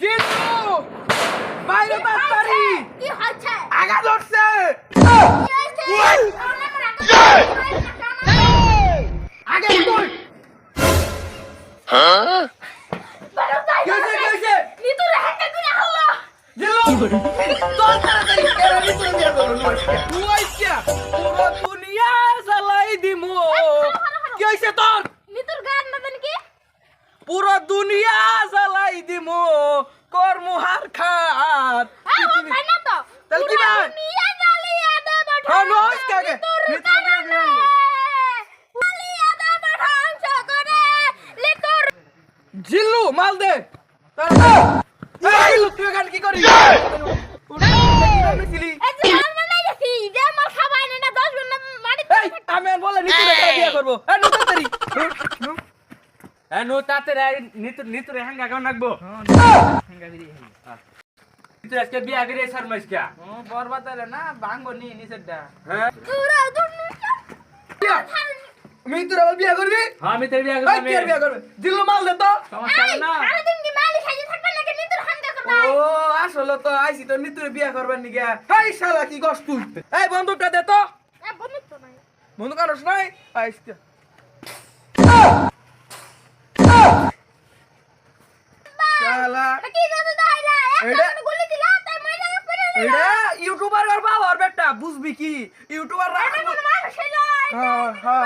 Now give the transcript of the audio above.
জিতু বাইরে তাড়াতাড়ি কি হচ্ছে আগা ধরছে! কি হয়েছে? আগে জিল্লু তোর আইছা পুরো দুনিয়া জ্বালাই দিমু। কি হয়েছে তোর? নিতুর গান না কি? পুরো দুনিয়া জ্বালাই দিমু কর মুহার খাত। তাই না তাহলে কি ভাই? দেব হ্যাঁ, কাকে? দেব। জিল্লু মাল দে। তাড়াতাড়ি এই! জিল্লু তুই এখানে কি করিস? ছিলি। এই যে মাল বানাই গেছি যে মাল খাবাই না 10 ঘণ্টা মারি এই আমি আর বলে বিয়ে করব। নিচেরটা। হ্যাঁ। তোর আবার বিয়ে করবি? হ্যাঁ বিয়া করব কি আর বিয়ে করবে? জিল্লু মাল দে তো। সমস্যা না। সারাদিন কি মালি খাইতে থাকবে নাকি নিতুর হাঙ্গা করবে? ও আসলে তো আইছি তো নিতুরে বিয়ে করবার নি গা এই শালা কি গস তুই এই বন্দুকটা দে তো। এ বন্ধু তো নাই। বন্দুক নাই? এটা- ইউটিউবার আর বাবার বেটা বুঝবি কি? ইউটিউবার হ্যাঁ হ্যাঁ।